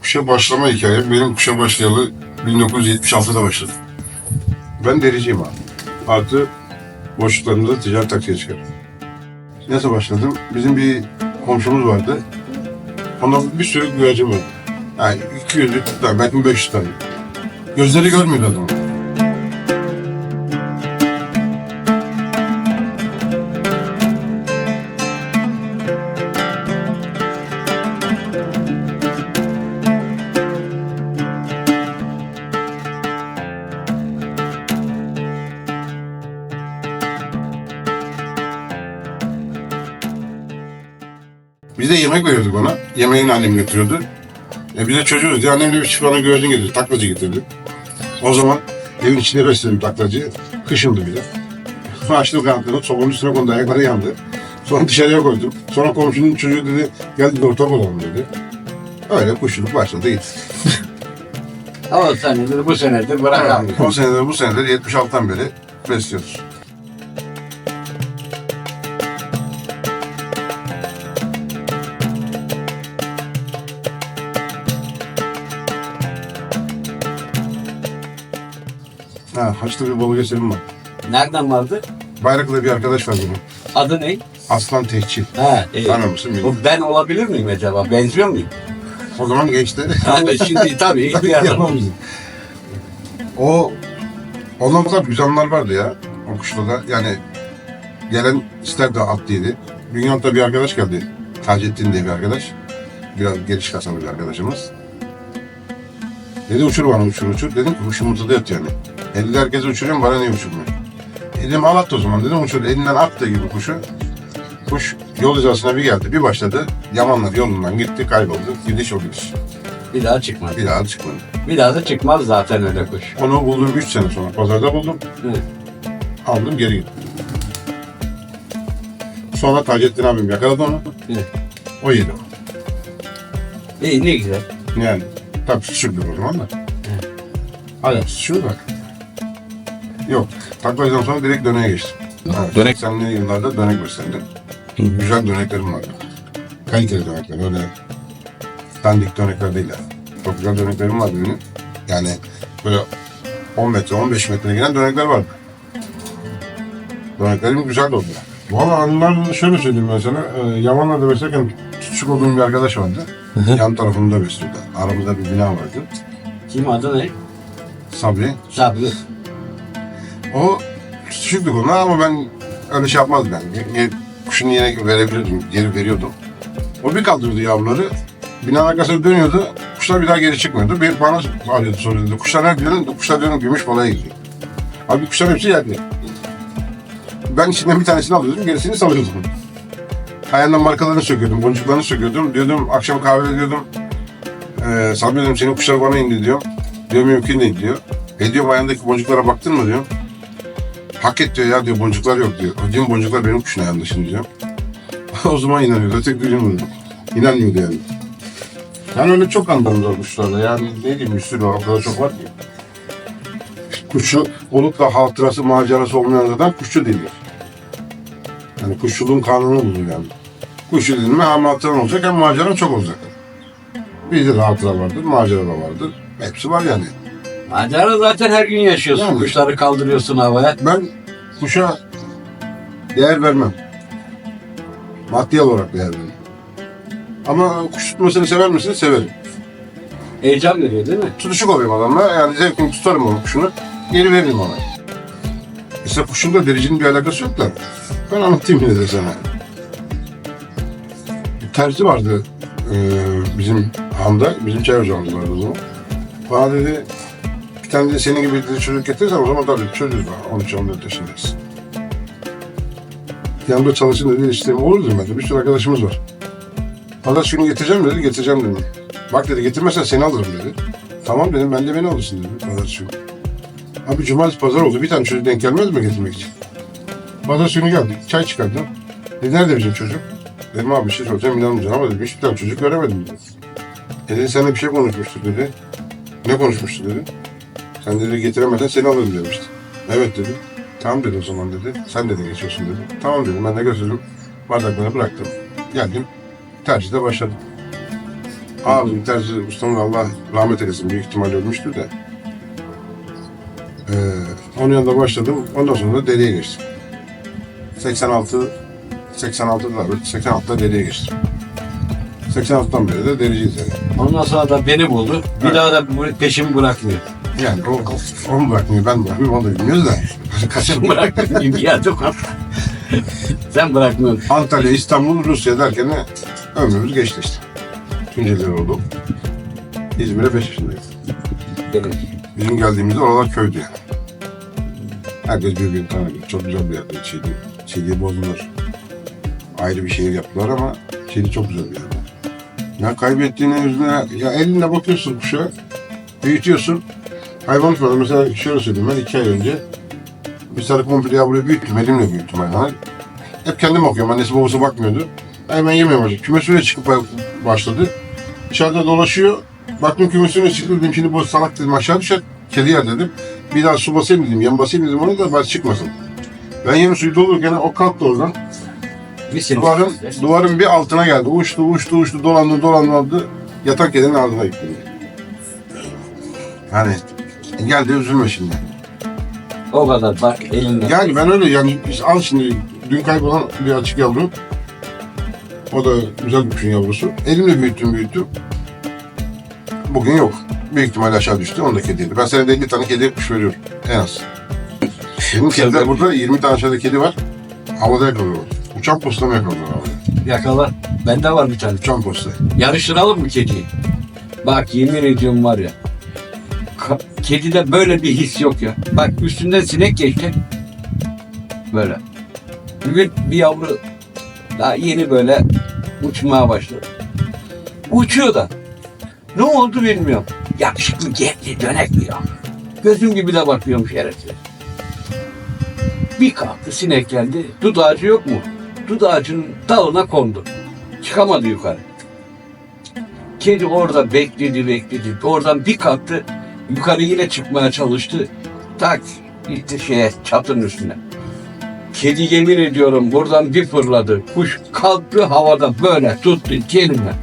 Kuşa başlama hikayem benim kuşa başlayalı 1976'da başladı. Ben dericiyim abi. Artı boşluklarımda ticaret taksiye çıkarım. Nasıl başladım? Bizim bir komşumuz vardı. Ondan bir sürü güvercin vardı. Yani 200 tane, belki 500 tane. Gözleri görmüyordu adamın. De yemek veriyorduk ona. Yemeğini annem götürüyordu. E biz de çocuğuz. diye annem de bir bana güvercin getirdi. Taklacı getirdi. O zaman evin içinde besledim taklacıyı. Kışındı bir de. Açtım kanatlarını. Sobanın üstüne kondu. Ayakları yandı. Sonra dışarıya koydum. Sonra komşunun çocuğu dedi gel dedi ortak olalım dedi. Öyle kuşçuluk başladı gitti. Ama senedir bu senedir bırakalım. O senedir bu senedir 76'dan beri besliyoruz. Ha, Haçlı bir balık eserim var. Nereden vardı? Bayraklı'da bir arkadaş var benim. Adı ne? Aslan Tehcil. Ha, iyi. Tanır mısın Bu bilmiyorum. ben olabilir miyim acaba? Benziyor muyum? O zaman gençti. Yani şimdi tabii ihtiyar. Yapamazdım. O ondan bu kadar güzel anlar vardı ya. O kuşta da yani gelen ister de atlıydı. Dünyanın bir arkadaş geldi. Taceddin diye bir arkadaş. Biraz geniş kasalı bir arkadaşımız. Dedi uçur bana uçur uçur. Dedim ki kuşum mutlu et yani. Elde herkese uçuruyorum bana niye uçurmuyor? Dedim al at o zaman dedim uçur. Elinden attığı gibi kuşu. Kuş yol hizasına bir geldi. Bir başladı. Yamanlar yolundan gitti kayboldu. Gidiş o gidiş. Bir daha çıkmadı. Bir daha çıkmadı. Bir daha da çıkmaz zaten öyle kuş. Onu buldum 3 sene sonra. Pazarda buldum. Hı. Aldım geri gittim. Sonra Taceddin abim yakaladı onu. Hı. O yedi. İyi ne güzel. Yani tabii küçüktüm o zaman da. Hala şu bak. Yok. Taklacıdan sonra direkt döneğe geçtim. Evet, Dönek- 80'li yıllarda dönek beslendim. Güzel döneklerim vardı. Kaliteli dönekler öyle dandik dönekler değil yani. Çok güzel döneklerim vardı benim. Yani böyle 10 metre 15 metre giden dönekler vardı. Döneklerim güzel oldu. Valla anılarını şöyle söyleyeyim ben sana. Ee, Yamanlar'da beslerken küçük olduğum bir arkadaş vardı. Yan tarafımda besliyordu. Aramızda bir bina vardı. Kim adı ne? Sabri. Sabri. O küçüktük ona ama ben öyle şey yapmazdım yani. Ge- ge- Kuşun yine verebilirdim, geri veriyordum. O bir kaldırdı yavruları. Binanın arkasına dönüyordu. Kuşlar bir daha geri çıkmıyordu. Bir bana arıyordu soruyordu. Kuşlar nerede diyorum? Kuşlar diyorum gümüş balaya gidiyor. Abi kuşlar hepsi yerde. Ben içinden bir tanesini alıyordum, gerisini salıyordum. Ayağından markalarını söküyordum, boncuklarını söküyordum. Diyordum akşam kahve diyordum. Ee, Sabri dedim senin kuşlar bana indi diyor. Diyor mümkün değil diyor. E diyorum ayağındaki boncuklara baktın mı diyor. Hak et ya diyor boncuklar yok diyor. Diyorum boncuklar benim kuşun ayağında şimdi diyor. o zaman inanıyordu. Öteki gün vurdu. İnanmıyordu yani. Yani öyle çok anlamız var kuşlarda. Yani ne diyeyim bir sürü. O kadar çok var ki. Kuşu olup da hatırası, macerası olmayan adam kuşçu değildir. Yani kuşçuluğun kanunu budur yani. Kuşçu dedim mi hem hatıran olacak hem maceran çok olacak. Bizde de hatıra vardır, macera vardır. Hepsi var yani. Macera zaten her gün yaşıyorsun. Yani. Kuşları kaldırıyorsun havaya. Ben kuşa değer vermem. Maddi olarak değer veririm. Ama kuş tutmasını sever misin? Severim. Heyecan veriyor değil mi? Tutuşuk olayım adamla. Yani zevkini tutarım onun kuşunu. Geri veririm ona. Mesela kuşun da dericinin bir alakası yok da. Ben anlatayım yine de sana. Bir terzi vardı eee, bizim handa. Bizim çay ocağımız vardı o zaman. Bana dedi bir tane de senin gibi dedi, çocuk getirirsen o zaman tabii daha. 13-14 yaşındayız. Yanımda çalışın dedi işte olur dedim ben de. Bir sürü arkadaşımız var. Pazartesi günü getireceğim dedi. Getireceğim dedim. Bak dedi getirmezsen seni alırım dedi. Tamam dedim ben de beni alırsın dedim pazartesi günü. Abi cumartesi pazar oldu. Bir tane çocuk denk gelmez mi getirmek için? Pazartesi günü geldik. Çay çıkardım. Dedi nerede bizim çocuk? Dedim abi bir şey soracağım inanmayacaksın ama dedim hiçbir tane çocuk göremedim dedi. E dedi seninle bir şey konuşmuştuk dedi. Ne konuşmuştu dedi. Sen dedi getiremezsen seni alırım demişti. Evet dedi. Tamam dedi o zaman dedi. Sen dedi geçiyorsun dedi. Tamam dedim ben de götürdüm. Bardakları bıraktım. Geldim. Tercihte başladım. Abi bir tanesi ustamın Allah rahmet eylesin. Büyük ihtimalle ölmüştür de. Ee, onun yanında başladım. Ondan sonra da deriye geçtim. 86 86'da da 86'da deriye geçtim. 86'dan beri de dericiyiz yani. Ondan sonra da beni buldu. Bir Evet. daha da bu peşimi bırakmıyor. Yani o, onu bırakmıyor, ben bırakmıyorum, onu da bilmiyoruz da. Bırakmıyor bir yerde kal. Sen bırakmıyorsun. Antalya, İstanbul, Rusya derken de ömrümüz geçti işte. Tunceli oldu. İzmir'e 5 yaşındayız. Benim. Bizim geldiğimizde oralar köydü yani. Herkes birbirini tanıyordu. Çok güzel bir yerdi. Çiğli, Çiğli'yi bozdular. Ayrı bir şehir yaptılar ama Çiğli çok güzel bir yer. Ya kaybettiğine yüzüne, ya eline bakıyorsun kuşa, büyütüyorsun. Hayvan uçmadı. Mesela şöyle söyleyeyim ben iki ay önce bir sarı komple yavruyu büyüttüm. Elimle büyüttüm hayvanı. Hep kendim bakıyorum. Annesi babası bakmıyordu. Hemen yemeye başladı. Kümesine çıkıp başladı. Dışarıda dolaşıyor. Baktım kümesine çıktı dedim şimdi bu salak dedim aşağı düşer. Kedi yer dedim. Bir daha su basayım dedim. Yem basayım dedim ona da bari çıkmasın. Ben yem suyu dolurken o kalktı oradan. Duvarın, duvarın bir altına geldi. Uçtu, uçtu, uçtu, dolandı, dolandı. Yatan kedinin ardına gitti. Hani geldi üzülme şimdi. O kadar bak elinde. Yani ben öyle yani al şimdi dün kaybolan bir açık yavru. O da güzel bir kuşun yavrusu. Elimle büyüttüm büyüttüm. Bugün yok. Büyük ihtimalle aşağı düştü. Onu da kediydi. Ben senede 50 tane kediye kuş veriyorum. En az. Benim kediler burada 20 tane aşağıda kedi var. Havada yakalıyorlar. Uçan posta mı yakalıyorlar havada? Yakalar. Bende var bir tane. Uçan posta. Yarıştıralım mı kediyi? Bak yemin ediyorum var ya. Kedide böyle bir his yok ya. Bak üstünden sinek geçti. Böyle. Bugün bir yavru daha yeni böyle uçmaya başladı. Uçuyor da. Ne oldu bilmiyorum. Yakışıklı geldi dönek bir yavru. Gözüm gibi de bakıyormuş şerefsiz. Bir kalktı sinek geldi. Dut ağacı yok mu? Dut ağacının dalına kondu. Çıkamadı yukarı. Kedi orada bekledi bekledi. Oradan bir kalktı. Yukarı yine çıkmaya çalıştı. Tak gitti şeye çatının üstüne. Kedi yemin ediyorum buradan bir fırladı. Kuş kalktı havada böyle tuttu kelime.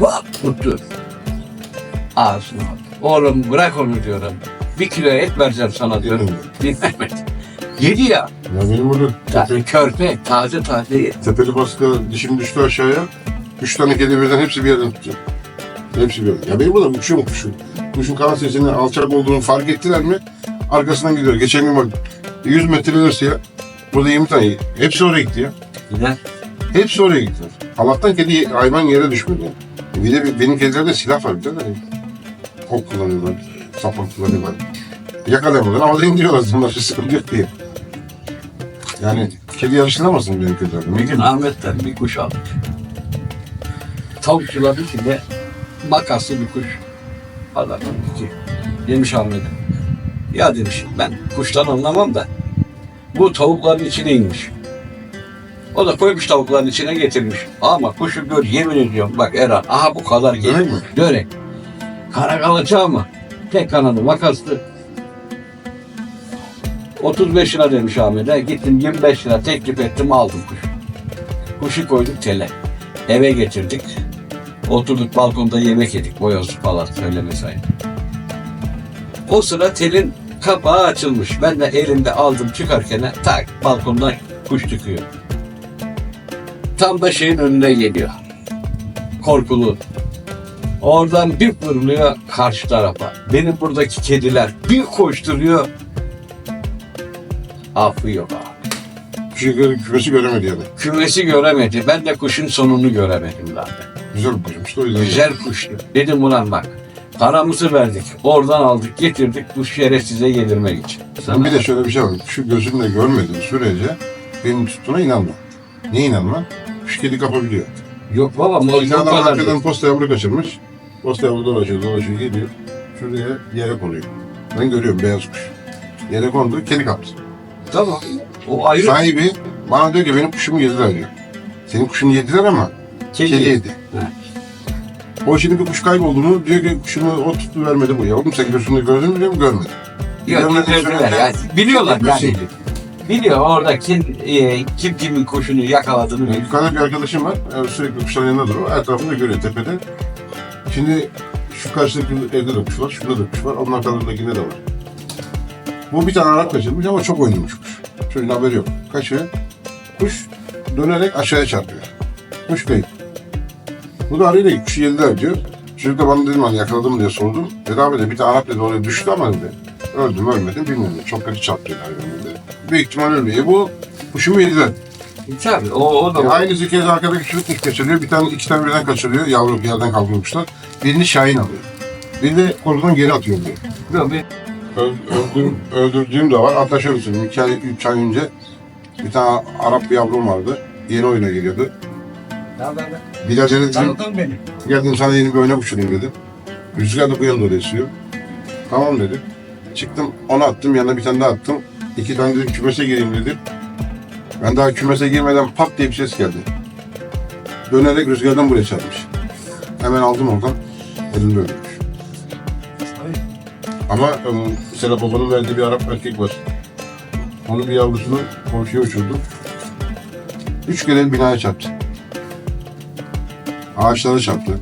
Bak tuttu. Ağzına aldı. Oğlum bırak onu diyorum. Bir kilo et vereceğim sana diyorum. Dinlemedi. Yedi ya. Ya benim burada tepe, Körpe taze taze yedi. tepeli baskı dişim düştü aşağıya. Üç tane kedi birden hepsi bir yerden tutuyor. Hepsi bir yerden. Ya benim burada uçuyor mu kuşun? Kuşun kanat sesinin alçak olduğunu fark ettiler mi? Arkasından gidiyor. Geçen gün bak 100 metre ilerisi ya. Burada 20 tane. Hepsi oraya gitti ya. Gider. Hepsi oraya gittiler. Allah'tan kedi hayvan yere düşmedi. Bir de benim kedilerde silah var bir tane. Ok kullanıyorlar. Sapan kullanıyorlar. Yakalayamadılar ama indiriyorlar. Bunlar bir sıkıntı yok diye. Yani kedi yarıştıramazsın benim kedilerden. Bir gün Ahmet'ten bir kuş aldık. Tavukçuların içinde makaslı bir kuş. Adam dedi ki, demiş Ahmet'e. Ya demiş ben kuştan anlamam da bu tavukların içine inmiş. O da koymuş tavukların içine getirmiş. Ama kuşu gör yemin ediyorum bak Erhan aha bu kadar gelir. mi? Dönek. Kara kalaçı ama tek kanadı makaslı. 35 lira demiş Ahmet'e. Gittim 25 lira teklif ettim aldım kuşu. Kuşu koyduk tele. Eve getirdik. Oturduk balkonda yemek yedik. Boyoz falan söyleme sayın. O sıra telin kapağı açılmış. Ben de elimde aldım çıkarken tak balkondan kuş çıkıyor. Tam da şeyin önüne geliyor. Korkulu. Oradan bir fırlıyor karşı tarafa. Benim buradaki kediler bir koşturuyor. Affı yok abi. Gö- kümesi göremedi yani. Kümesi göremedi. Ben de kuşun sonunu göremedim zaten. Güzel kuşmuş da o yüzden. Güzel kuştu. Dedim ulan bak. Paramızı verdik. Oradan aldık getirdik bu şerefsize yedirmek için. Ben bir de şöyle bir şey var. Kuşu gözünle görmediğin sürece benim tuttuğuna inanma. Niye inanma? Kuş kedi kapabiliyor. Yok baba mal Bir o adam arkadan posta yavru kaçırmış. Posta yavru dolaşıyor, dolaşıyor, geliyor. Şuraya yere konuyor. Ben görüyorum beyaz kuş. Yere kondu, kedi kaptı. Tamam. O ayrı. Sahibi bana diyor ki benim kuşumu yediler diyor. Senin kuşunu yediler ama Kedi. kedi yedi. Ha. O şimdi bir kuş kaybolduğunu diyor ki kuşumu o tuttu vermedi bu ya. Oğlum sen gözünde gördün mü diyor mu görmedin. Yok Görmediğin getirdiler sürece yani. Biliyorlar yani. Biliyor orada kim, e, kim kimin kuşunu yakaladığını Yani biliyor. yukarıda bir arkadaşım var. Yani sürekli kuşların yanında durur. Etrafında görüyor tepede. Şimdi şu karşıdaki evde de kuş var, şurada da kuş var, onun arkalarındakinde de var. Bu bir tane Arap kaçırmış ama çok oynamış kuş. Çocuğun haberi yok. Kaçıyor. Kuş dönerek aşağıya çarpıyor. Kuş kayıp. Bu da arayla kuşu yediler diyor. Çocuk da bana dedim hani yakaladım mı diye sordum. Dedi abi de bir tane Arap dedi oraya düştü ama dedi. Öldüm ölmedim bilmiyorum. dedi. Çok kötü çarptı dedi. Büyük ihtimal ölmüyor. E bu kuşumu yediler. Tabii o, o da Yani aynı zekiyede arkadaki çocuk kaçırıyor. Bir tane iki tane birden kaçırıyor. Yavru bir yerden kaldırmışlar. Birini Şahin alıyor. Bir de korkudan geri atıyor diyor. Bir- Öldürdüğüm, öldürdüğüm de var. Hatta şöyle söyleyeyim. İki ay, üç ay önce bir tane Arap bir yavrum vardı. Yeni oyuna geliyordu. Bilal Celal dedim, Tanıdın beni. geldim sana yeni bir oyuna uçurayım dedim. Rüzgar da bu yönde oraya esiyor. Tamam dedim. Çıktım onu attım yanına bir tane daha attım. İki tane dedim kümese gireyim dedim. Ben daha kümese girmeden pat diye bir ses geldi. Dönerek rüzgardan buraya çarpmış. Hemen aldım oradan. Elimde ölmüş. Ama um, Serap Baba'nın verdiği bir Arap erkek var. Onun bir yavrusunu komşuya uçurdu. Üç kere binaya çarptı. Ağaçlara çarptı.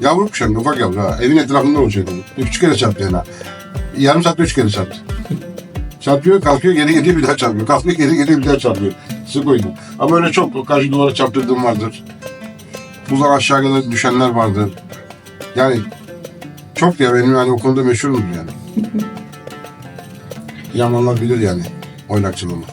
Yavru kuş hem de ufak yavru ha. Evin etrafında olacaktı. Üç kere çarptı yani. Yarım saatte üç kere çarptı. Çarpıyor, kalkıyor, geri geliyor bir daha çarpıyor. Kalkıyor, geri geliyor bir daha çarpıyor. Sık oydu. Ama öyle çok karşı duvara çarptırdığım vardır. Buzdan aşağı düşenler vardır. Yani çok ya benim yani o konuda meşhurum yani. Yamanlar bilir yani oynakçılığımı.